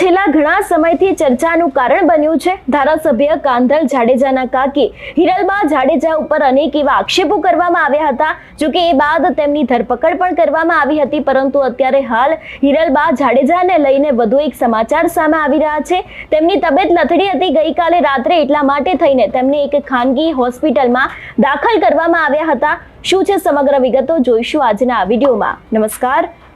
છેલ્લા ઘણા સમયથી ચર્ચાનું કારણ બન્યું છે. ધારાસભ્ય કાંધલ જાડેજાના કાકી હિરલબા જાડેજા ઉપર અનેક એવા આક્ષેપો કરવામાં આવ્યા હતા. જો કે એ બાદ તેમની ધરપકડ પણ કરવામાં આવી હતી, પરંતુ અત્યારે હાલ હિરલબા જાડેજાને લઈને વધુ એક સમાચાર સામે આવી રહ્યા છે. તેમની તબિયત લથડી હતી. ગઈકાલે રાત્રે એટલા માટે થઈને તેમને એક ખાનગી હોસ્પિટલમાં દાખલ કરવામાં આવ્યા હતા. શું છે સમગ્ર વિગતો જોઈશું આજના વિડીયોમાં. નમસ્કાર.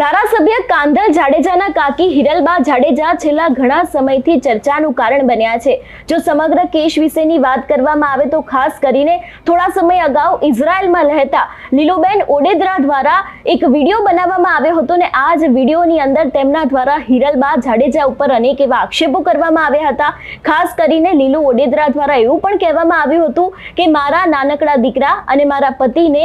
ધારાસભ્ય કાંધલ જાડેજાના કાકી હિરલબા જાડેજા છેલ્લા ઘણા સમયથી ચર્ચાનું કારણ બન્યા છે. જો સમગ્ર કેસ વિશેની વાત કરવામાં આવે તો ખાસ કરીને થોડા સમય અગાઉ ઇઝરાયલમાં રહેતા લીલુબેન ઓડેદરા દ્વારા એક વીડિયો બનાવવામાં આવ્યો હતો ને આ જ વિડીયોની અંદર તેમના દ્વારા હિરલબા જાડેજા ઉપર અનેક એવા આક્ષેપો કરવામાં આવ્યા હતા. ખાસ કરીને લીલુ ઓડેદરા દ્વારા એવું પણ કહેવામાં આવ્યું હતું કે, મારા નાનકડા દીકરા અને મારા પતિને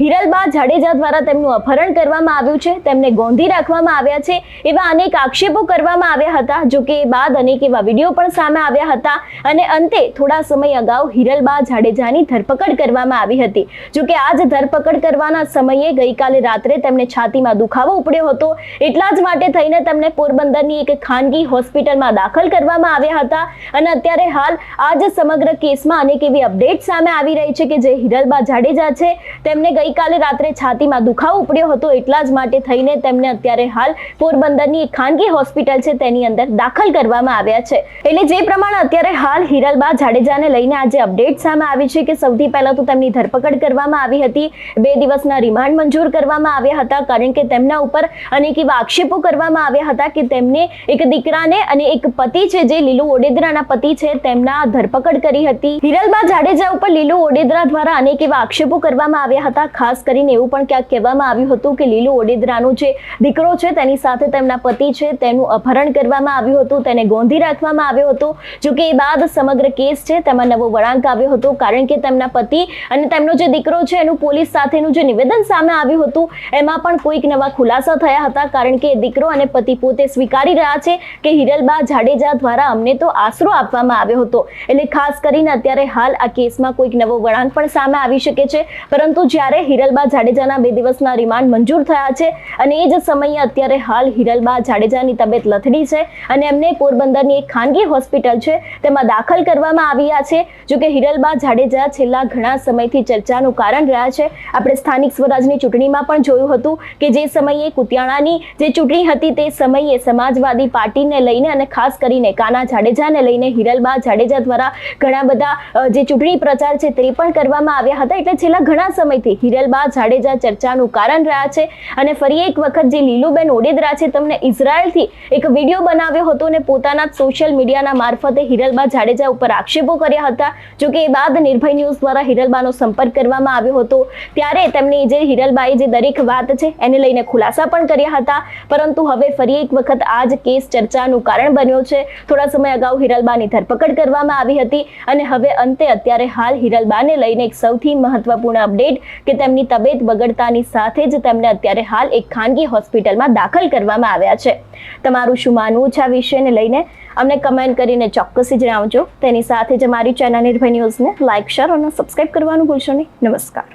હિરલબા જાડેજા દ્વારા તેમનું અપહરણ કરવામાં આવ્યું છે. તેમને ગોંધી રાખવામાં આવ્યા છે. એવા અનેક આક્ષેપો કરવામાં આવ્યા હતા, જો કે એ બાદ અનેક એવા વીડિયો પણ સામે આવ્યા હતા અને અંતે થોડા સમય અગાઉ હિરલબા જાડેજાની ધરપકડ કરવામાં આવી હતી. જો કે આ જ ધરપકડ કરવાના સમયે ગઈકાલે રાત્રે તેમને છાતીમાં દુખાવો ઉપડ્યો હતો. એટલા જ માટે થઈને તેમને પોરબંદરની એક ખાનગી હોસ્પિટલમાં દાખલ કરવામાં આવ્યા હતા. અને અત્યારે હાલ આ જ સમગ્ર કેસમાં અનેક એવી અપડેટ સામે આવી રહી છે કે જે હિરલબા જાડેજા છે. તેમને ગઈકાલે રાત્રે છાતીમાં દુખાવો ઉપડ્યો હતો એટલા જ માટે થઈને તેમને અત્યારે હાલ પોરબંદરની ખાનગી હોસ્પિટલ છે તેની અંદર દાખલ કરવામાં આવ્યા છે. એટલે જે પ્રમાણે અત્યારે હાલ હિરલબા જાડેજાને લઈને આજે અપડેટ સામે આવી છે કે સૌથી પહેલા તો તેમની ધરપકડ કરવામાં આવી હતી. બે દિવસના રિમાન્ડ મંજૂર કરવામાં આવ્યા હતા કારણ કે તેમના ઉપર અનેક એવા આક્ષેપો કરવામાં આવ્યા હતા કે તેમને એક દીકરાને અને એક પતિ છે જે લીલુ ઓડેદરાના પતિ છે તેમના ધરપકડ કરી હતી. હિરલબા જાડેજા ઉપર લીલુ ઓડેદરા દ્વારા અનેક એવા આક્ષેપો કરવામાં આવ્યા હતા ખાસ કરીને એવું પણ ક્યાંક કહેવામાં આવ્યું હતું કે લીલુ ઓડેદરાનો જે દીકરો છે, તેની સાથે તેમના પતિ છે, તેનું અપહરણ કરવામાં આવ્યું હતું, તેને ગોંધી રાખવામાં આવ્યો હતો. જો કે એ બાદ સમગ્ર કેસ છે, તેમાં નવો વળાંક આવ્યો હતો, કારણ કે તેમના પતિ અને તેમનો જે દીકરો છે, એનું પોલીસ સાથેનું જે નિવેદન સામે આવ્યું હતું, એમાં પણ કોઈક નવા ખુલાસા થયા હતા, કારણ કે દીકરો અને પતિ પોતે સ્વીકારી રહ્યા છે કે હિરલબા જાડેજા દ્વારા અમને તો આશરો આપવામાં આવ્યો હતો. એટલે ખાસ કરીને અત્યારે હાલ આ કેસમાં કોઈક નવો વળાંક પણ સામે આવી શકે છે. પરંતુ જ્યારે હિરલબા જાડેજાના બે દિવસના રિમાન્ડ મંજૂર થયા છે અને એ જ સમયે અત્યારે હાલ હિરલબા જાડેજાની તબિયત લથડી છે અને એમને પોરબંદરની એક ખાનગી હોસ્પિટલ છે તેમાં દાખલ કરવામાં આવ્યા છે. જો કે હિરલબા જાડેજા છેલ્લા ઘણા સમયથી ચર્ચાનું કારણ રહ્યા છે. આપણે સ્થાનિક સ્વરાજની ચૂંટણીમાં પણ જોયું હતું કે જે સમયે કુતિયાણાની જે ચૂંટણી હતી તે સમયે સમાજવાદી પાર્ટીને લઈને અને ખાસ કરીને કાના જાડેજાને લઈને હિરલબા જાડેજા દ્વારા ઘણા બધા જે ચૂંટણી પ્રચાર છે તે પણ કરવામાં આવ્યા હતા. એટલે છેલ્લા ઘણા સમયથી હિરલબા જાડેજા ચર્ચાનું કારણ રહ્યા છે અને ફરી એક વખત જે લીલુબેન ઓડેદરા છે તમને ઇઝરાયલથી એક વીડિયો બનાવ્યો હતો અને પોતાના સોશિયલ મીડિયાના મારફતે હિરલબા જાડેજા ઉપર આક્ષેપો કર્યા હતા. જો કે એ બાદ નિર્ભય ન્યૂઝ દ્વારા હિરલબાનો સંપર્ક કરવામાં આવ્યો હતો. ત્યારે તેમની જે હિરલબાએ જે દરેક વાત છે એને લઈને ખુલાસા પણ કર્યા હતા. પરંતુ હવે ફરી એક વખત આ જ કેસ ચર્ચાનું કારણ બન્યો છે. થોડા સમય અગાઉ હિરલબાની ધરપકડ કરવામાં આવી હતી અને હવે અંતે અત્યારે હાલ હિરલબાને લઈને એક સૌથી મહત્વપૂર્ણ અપડેટ કે તેમની તબિયત બગડતાની સાથે જ તેમને અત્યારે હાલ એક ખાનગી હોસ્પિટલમાં દાખલ કરવામાં આવ્યા છે. તમારું શું માનવું છે આ વિષયને લઈને? અમને કમેન્ટ કરીને ચોક્કસથી જણાવજો. તેની સાથે જ અમારી ચેનલ નિર્ભય ન્યૂઝને લાઇક શેર અને સબસ્ક્રાઇબ કરવાનું ભૂલશો નહીં. નમસ્કાર.